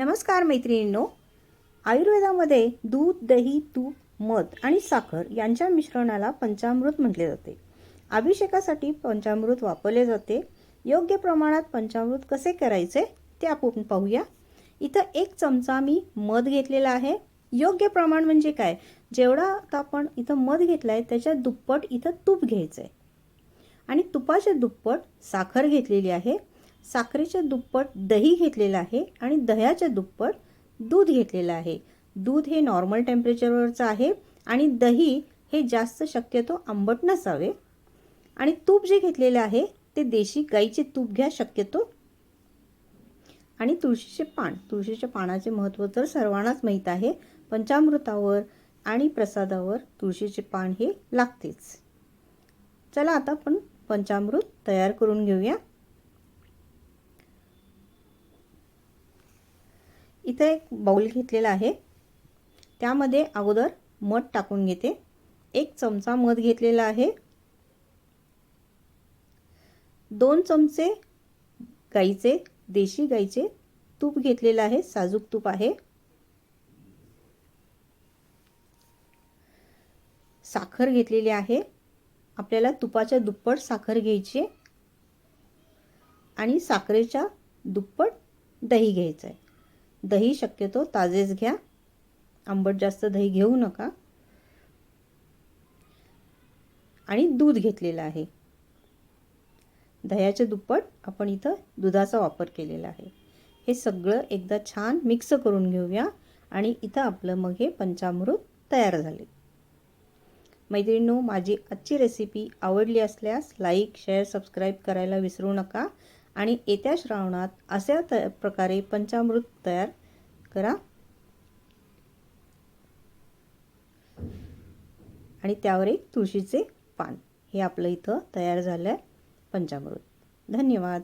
नमस्कार मैत्रिणींनो. आयुर्वेदामध्ये दूध दही तूप मध आणि साखर यांच्या मिश्रणाला पंचामृत म्हटले जाते. अभिषेकासाठी पंचामृत वापरले जाते. योग्य प्रमाणात पंचामृत कसे करायचे ते आपण पाहूया. इथं एक चमचा मी मध घेतलेला आहे. योग्य प्रमाण म्हणजे काय? जेवढा आता आपण इथं मध घेतला आहे त्याच्या दुप्पट इथं तूप घ्यायचं आहे आणि तुपाच्या दुप्पट साखर घेतलेली आहे. साखरेच्या दुप्पट दही घेतलेलं आहे आणि दह्याच्या दुप्पट दूध घेतलेलं आहे. दूध हे नॉर्मल टेम्परेचरवरचं आहे आणि दही हे जास्त शक्यतो आंबट नसावे. आणि तूप जे घेतलेलं आहे ते देशी गाईचे तूप घ्या शक्यतो. आणि तुळशीचे पान. तुळशीच्या पानाचे महत्त्व तर सर्वांनाच माहीत आहे. पंचामृतावर आणि प्रसादावर तुळशीचे पान हे लागतेच. चला आता आपण पंचामृत तयार करून घेऊया. इथं एक बाऊल घेतलेला आहे. त्यामध्ये अगोदर मध टाकून घेते. एक चमचा मध घेतलेला आहे. दोन चमचे गाईचे देशी गाईचे तूप घेतलेलं आहे. साजूक तूप आहे. साखर घेतलेली आहे. आपल्याला तुपाच्या दुप्पट साखर घ्यायची आणि साखरेच्या दुप्पट दही घ्यायचं आहे. दही शक्यतो ताजेच घ्या. आंबट जास्त दही घेऊ नका. आणि दूध घेतलेलं आहे. दह्याच्या दुप्पट आपण इथं दुधाचा वापर केलेला आहे. हे सगळं एकदा छान मिक्स करून घेऊया आणि इथं आपलं मग हे पंचामृत तयार झाले. मैत्रिणींनो माझी आजची रेसिपी आवडली असल्यास लाईक शेअर सबस्क्राईब करायला विसरू नका. आणि येत्या श्रावणात अशा त प्रकारे पंचामृत तयार करा. आणि त्यावर एक तुळशीचे पान. हे आपलं इथं तयार झालं आहे पंचामृत. धन्यवाद.